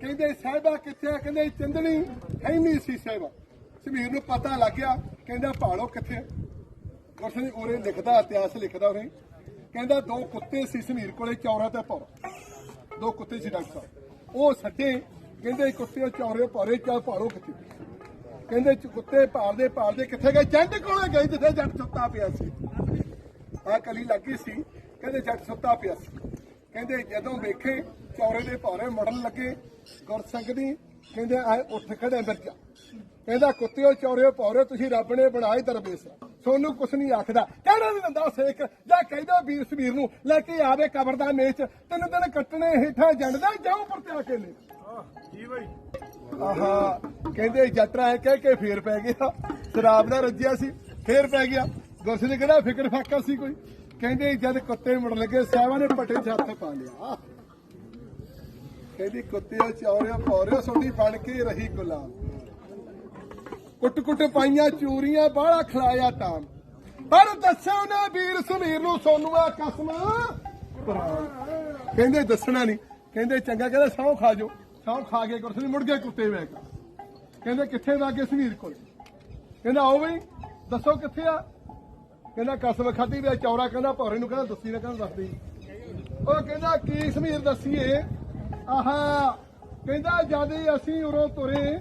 ਕਹਿੰਦੇ ਸਾਹਿਬਾ ਕਿੱਥੇ ਆ? ਕਹਿੰਦੇ ਚੰਦਣੀ ਹੈ ਨਹੀਂ ਸੀ ਸਾਹਿਬਾ। ਸਮੀਰ ਨੂੰ ਪਤਾ ਲੱਗ ਗਿਆ, ਕਹਿੰਦਾ ਭਾਲੋ ਕਿੱਥੇ ਆ? ਗੁਰਸਨੀ ਉਰੇ ਲਿਖਦਾ, ਇਤਿਹਾਸ ਲਿਖਦਾ ਉਰੇ। ਕਹਿੰਦਾ ਦੋ ਕੁੱਤੇ ਸੀ ਸਮੀਰ ਕੋਲੇ, ਚੌਰਾ ਤੇ ਪੌਰਾ ਦੋ ਕੁੱਤੇ ਸੀ ਡਾਕਟਰ ਸਾਹਿਬ। ਉਹ ਸੱਟੇ ਕਹਿੰਦੇ ਕੁੱਤੇ ਚੌਰੇ ਪੌਰੇ ਚਾ ਭਾਲੋ ਕਿੱਥੇ? ਕਹਿੰਦੇ ਕੁੱਤੇ ਭਾਲਦੇ ਭਾਲਦੇ ਕਿੱਥੇ ਗਏ? ਜੰਡ ਕੋਲੇ ਗਏ ਜਿੱਥੇ ਜੱਟ ਸੁੱਤਾ ਪਿਆ ਸੀ। ਆ ਕਲੀ ਲੱਗੀ ਸੀ, ਕਹਿੰਦੇ ਜੱਟ ਸੁੱਤਾ ਪਿਆ ਸੀ। ਕਹਿੰਦੇ ਜਦੋਂ ਵੇਖੇ ਚੌਰੇ ਦੇ ਭੌਰੇ ਮੁੜਨ ਲੱਗੇ ਗੁਰਸੰਗ ਦੀ ਕਹਿੰਦੇ ਆ ਉੱਠ ਖੜੇ ਮਿਰਜਾ। ਕਹਿੰਦਾ ਕੁੱਤਿਓ ਚੌਰਿਓ ਭੌਰੇ ਤੁਸੀਂ ਰੱਬ ਨੇ ਬਣਾਏ ਦਰਵੇਸ਼। ਸੋਨੂੰ ਕੁਛ ਨਹੀਂ ਆਖਦਾ। ਕਹਿਣਾ ਨਹੀਂ ਦਿੰਦਾ ਸੇਖ ਜਾਂ ਕਹਿੰਦਾ ਵੀਰ ਸਵੀਰ ਨੂੰ ਲੈ ਕੇ ਆਵੇ ਕਬਰ ਦਾ ਮੇਚ ਤਿੰਨ ਦਿਨ ਕੱਟਣੇ ਹੇਠਾਂ ਜੰਡਦਾ ਜਾਉ ਪਰ ਤੇ ਆ ਕੇ ਲੈ। ਜੀ ਬਾਈ? ਆਹਾ ਕਹਿੰਦੇ ਜੱਟਰਾ ਕਹਿ ਕੇ ਫੇਰ ਪੈ ਗਿਆ। ਸ਼ਰਾਬ ਦਾ ਰੱਜਿਆ ਸੀ ਫੇਰ ਪੈ ਗਿਆ। ਗੁਰਸੇ ਨੇ ਕਿਹੜਾ ਫਿਕਰ ਫਾਕਾ ਸੀ ਕੋਈ। ਕਹਿੰਦੇ ਜਦ ਕੁੱਤੇ ਮੁੜ ਲੱਗੇ ਸਾਹਿਬਾਂ ਨੇ ਪੱਟੇ 'ਚ ਪਾ ਲਿਆ। ਕਹਿੰਦੀ ਕੁੱਤੇ ਚੌਰਿਓ ਪੌਰਿਓ ਸੋਡੀ ਬਣ ਕੇ ਰਹੀ ਗੁਲਾਮ। ਕੁੱਟ ਕੁੱਟ ਪਾਈਆਂ ਚੂਰੀਆਂ, ਬਾਹਲਾ ਖਲਾਇਆ ਟਾਮ। ਪਰ ਦੱਸੋ ਨਾ ਵੀਰ ਸਮੀਰ ਨੂੰ ਸੋਨੂੰ ਕਸਮਾਂ। ਕਸਮ ਕਹਿੰਦੇ ਦੱਸਣਾ ਨਹੀਂ। ਕਹਿੰਦੇ ਚੰਗਾ, ਕਹਿੰਦੇ ਸੌ ਖਾ ਜੋ ਸੌ ਖਾ ਕੇ ਕੁਰਸੀ ਮੁੜ ਗਏ ਕੁੱਤੇ ਵੇਖ ਕਹਿੰਦੇ ਕਿੱਥੇ ਵਾਗੇ ਸਮੀਰ ਕੋਲ? ਕਹਿੰਦਾ ਆਓ ਬਈ, ਦੱਸੋ ਕਿੱਥੇ ਆ? ਕਹਿੰਦਾ ਕਸਮ ਖਾਦੀ ਵੇ ਚੌਰਾ, ਕਹਿੰਦਾ ਭੌਰੇ ਨੂੰ ਕਹਿੰਦਾ ਦੱਸੀ ਨਾ, ਕਹਿੰਦਾ ਦੱਸਦੀ ਉਹ ਕਹਿੰਦਾ ਕੀ ਸਮੀਰ ਦੱਸੀਏ? ਆਹਾ, ਕਹਿੰਦਾ ਜਦ ਹੀ ਅਸੀਂ ਉਰੋਂ ਤੁਰੇ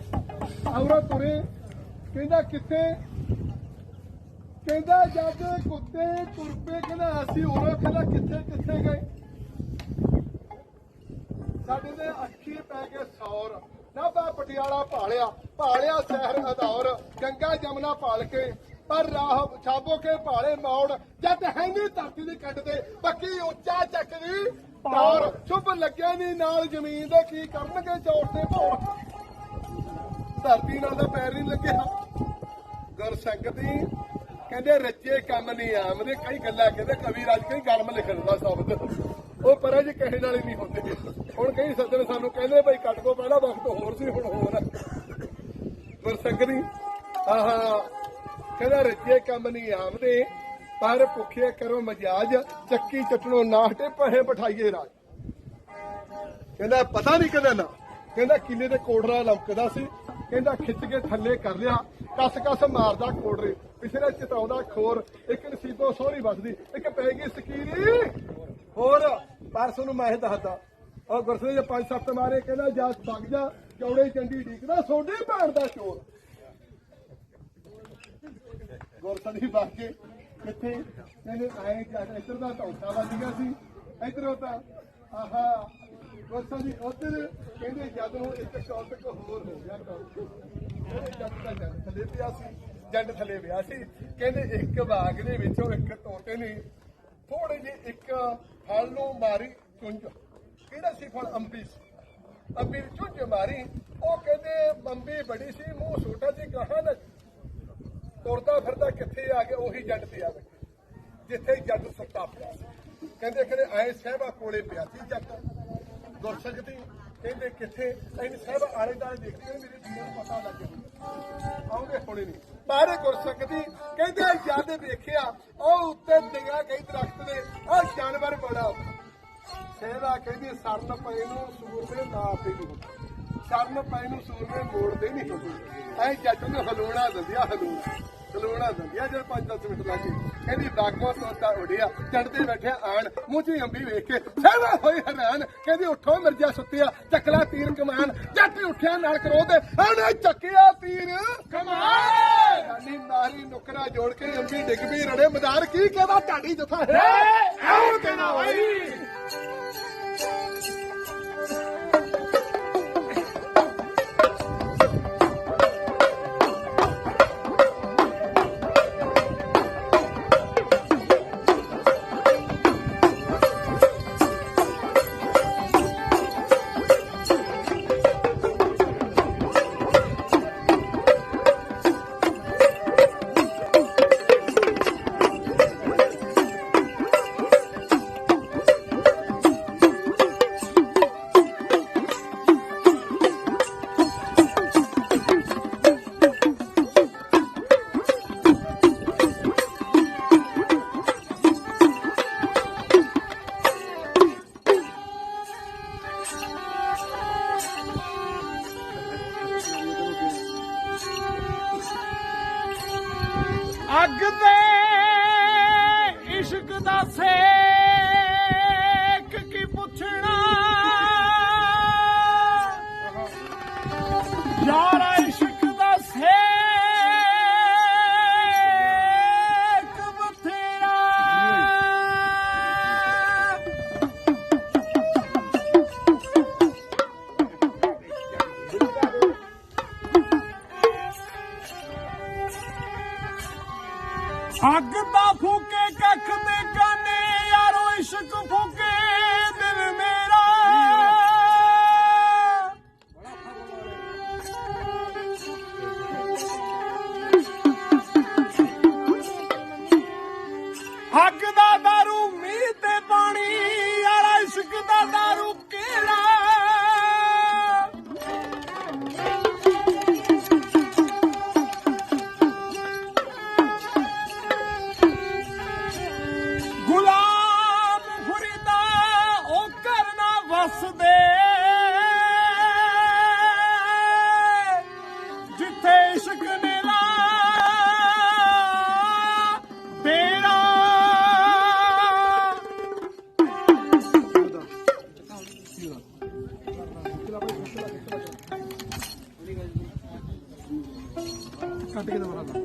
ਔਰੋਂ ਤੁਰੇ, ਕਹਿੰਦਾ ਕਿੱਥੇ? ਕਹਿੰਦਾ ਜਦ ਕੁੱਤੇ ਤੁਰਪੇ, ਕਹਿੰਦਾ ਅਸੀਂ ਉਰੋਂ, ਕਹਿੰਦਾ ਕਿੱਥੇ ਕਿੱਥੇ ਗਏ? ਸਾਡੇ ਦੇ ਅੱਖੀ ਪੈ ਕੇ ਸੌਰ। ਨਾਭਾ ਪਟਿਆਲਾ ਭਾਲਿਆ ਭਾਲਿਆ ਸ਼ਹਿਰ ਅਦੌਰ ਗੰਗਾ ਜਮਨਾ ਭਾਲ ਕੇ। ਪਰ ਰਾਹ ਛਾਬੋ ਕੇ ਭਾਲੇ ਮੌੜ। ਜਦ ਹੈ ਨਹੀਂ ਧਰਤੀ ਦੀ ਕੱਟ ਤੇ ਪੱਕੀ ਉੱਚਾ ਚੱਕਦੀ ਪੌਰ। ਚੁੱਪ ਲੱਗਿਆ ਨਹੀਂ ਨਾਲ ਜ਼ਮੀਨ ਦੇ ਕੀ ਕਰਨਗੇ ਚੌੜ ਤੇ ਭੌਰ ਧਰਤੀ ਨਾਲ ਦਾ ਪੈਰ ਨਹੀਂ ਲੱਗਿਆ ਗੁਰ ਸੰਗਤੀ ਕਹਿੰਦੇ ਰੱਜੇ ਕੰਮ ਨਹੀਂ ਆਮਦੇ ਕਈ ਗੱਲਾਂ ਕਹਿੰਦੇ ਕਵੀ ਰਾਜ ਕਈ ਗਰਮ ਲਿਖ ਦਿੰਦਾ ਸ਼ਬਦ। ਉਹ ਪਰਾਂ ਜੀ ਕਹਿਣ ਵਾਲੇ ਨਹੀਂ ਹੁੰਦੇ। ਹੁਣ ਕਈ ਸੱਜਣ ਸਾਨੂੰ ਕਹਿੰਦੇ ਭਾਈ ਕੱਟ ਕੋ ਪਹਿਲਾਂ ਵਕਤ ਹੋਰ ਸੀ ਹੁਣ ਹੋਰ ਹੈ ਗੁਰ ਸੰਗਤੀ ਆਹਾ ਕਹਿੰਦਾ ਰੱਜੇ ਕੰਮ ਨਹੀਂ ਆਵਦੇ, ਪਰ ਭੁੱਖੇ ਕਰੋ ਮਜਾਜ, ਚੱਕੀ ਚਟਣੋ ਨਾਟੇ ਪਹੇ ਬਿਠਾਈਏ ਰਾਜ। ਕਹਿੰਦਾ ਪਤਾ ਨਹੀਂ ਕਹਿੰਦਾ ਨਾ। ਕਹਿੰਦਾ ਕਿਲੇ ਦੇ ਕੋੜਰਾ ਲਮਕਦਾ ਸੀ। ਕਹਿੰਦਾ ਖਿੱਚ ਕੇ ਥੱਲੇ ਕਰ ਲਿਆ। ਕਸ ਕਸ ਮਾਰਦਾ ਕੋੜਰੇ ਪਿਛਲੇ ਚਤਾਉਂਦਾ ਖੋਰ, ਇੱਕ ਨਸੀਬੋ ਸੋਹਰੀ ਵੱਜਦੀ ਇੱਕ ਪੈ ਗਈ ਸਕੀਰੀ। ਹੋਰ ਪਰਸੋਂ ਨੂੰ ਮੈਂ ਇਹ ਦੱਸਦਾ। ਉਹ ਗੁਰਸਲੇ ਜੇ ਪੰਜ ਸੱਤ ਮਾਰੇ ਕਹਿੰਦਾ, ਜਾ ਵਗ ਜਾ। ਚੌੜੇ ਚੰਡੀ ਢੀਕਦਾ ਸੋਡੇ ਭੈਣ ਦਾ ਚੋਰ। ਗੁਰਸਲੀ ਬਾਕੇ ਕਿੱਥੇ? ਕਹਿੰਦੇ ਆਏ ਜਦ ਇੱਧਰ ਦਾ ਧੌਂਸਾ ਵੱਜ ਗਿਆ ਸੀ, ਇੱਧਰੋਂ ਤਾਂ, ਆਹਾ ਗੁਰਸਲੀ ਉੱਧਰ ਕਹਿੰਦੇ ਜਦੋਂ ਇੱਕ ਟੌਪਿਕ ਹੋਰ ਹੋ ਗਿਆ ਟੌਪਿਕ ਜੱਟ ਦਾ ਜੱਟ ਥੱਲੇ ਪਿਆ ਸੀ ਜੱਟ ਥੱਲੇ ਪਿਆ ਸੀ। ਕਹਿੰਦੇ ਇੱਕ ਬਾਗ ਦੇ ਵਿੱਚੋਂ ਇੱਕ ਤੋਤੇ ਨੇ ਥੋੜੇ ਜਿਹੇ ਇੱਕ ਫਲ ਨੂੰ ਮਾਰੀ ਚੁੰਝ। ਕਿਹੜਾ ਸੀ ਫਲ? ਅੰਬੀ ਸੀ। ਅੰਬੀ ਚੁੰਝ ਮਾਰੀ। ਉਹ ਕਹਿੰਦੇ, ਅੰਬੀ ਬੜੀ ਸੀ, ਮੂੰਹ ਛੋਟਾ ਸੀ ਕਹਾਂ ਨਾ ਤੁਰਦਾ ਫਿਰਦਾ ਕਿੱਥੇ ਆ ਗਿਆ, ਉਹੀ ਜੱਟ ਤੇ ਆ ਬੈਠਾ। ਜਿੱਥੇ ਜੱਟ ਸੁੱਤਾ ਪਿਆ ਸੀ। ਕਹਿੰਦੇ ਕਹਿੰਦੇ ਆਏ ਸਾਹਿਬਾ ਕੋਲੇ ਪਿਆ ਸੀ ਜੱਟ। ਗੁਰਸਖਤੀ ਕਹਿੰਦੇ ਕਿੱਥੇ? ਐਨ ਸਾਹਿਬ ਆਲੇ ਦਾਲੇ ਦੇਖਦੇ ਨੇ ਮੇਰੇ ਜੀਵਨ ਪਤਾ ਲੱਗ ਗਿਆ। ਆਉਂਦੇ ਹੋਣੇ ਨਹੀਂ। ਬਾਰੇ ਗੁਰਸਖਤੀ ਕਹਿੰਦੇ ਜਦ ਵੇਖਿਆ, ਉਹ ਉੱਤੇ ਨਿਗਾਹ ਕਈ ਦਰਖਤ ਦੇ ਉਹ ਜਾਨਵਰ ਬੜਾ ਸਹਿਰਾ ਕਹਿੰਦੀ, ਸਰਨ ਪਏ ਨੂੰ ਸੂਰਮੇ ਨਾ ਆਪੇ ਨੂੰ ਸਰਨ ਪਏ ਨੂੰ ਸੂਰਮੇ ਮੋੜਦੇ ਨਹੀਂ ਐ ਜੱਟ ਨੂੰ ਹਲੂਣਾ ਦਿੰਦਿਆ ਹਲੂਣਾ। ਹਲੂਣਾ ਦਿੰਦਿਆ ਜਦ 5-10 ਮਿੰਟ ਲੱਗੇ ਕਹਿੰਦੀ ਬਾਗੋ ਤੋਤਾ ਉੜਿਆ ਚੜਦੇ ਬੈਠਿਆ ਆਣ ਮੂੰਹ ਚ ਅੰਬੀ ਵੇਖ ਕੇ ਸਹਿਰਾ ਹੋਈ ਹੈਰਾਨ। ਕਹਿੰਦੀ ਉੱਠੋ ਮਿਰਜਾ ਸੁੱਤਿਆ ਚੱਕਲਾ ਤੀਰ ਕਮਾਨ ਜੱਟ ਉੱਠਿਆ ਨਾਲ ਕਰੋਧ ਉਹਨੇ ਚੱਕਿਆ ਤੀਰ। ਕਮਾਨ ਮਾਰੀ ਨੁਕਰਾ ਜੋੜ ਕੇ ਅੰਬੀ ਡਿੱਗ ਪਈ ਰੜੇ ਮਦਾਰ ਕੀ ਕਹਦਾ? ਢਾਡੀ ਜਥਾ ਹੈ। ਐਉਂ ਕਹਿਣਾ ਵਾਈ ਅੱਗ ਤੇ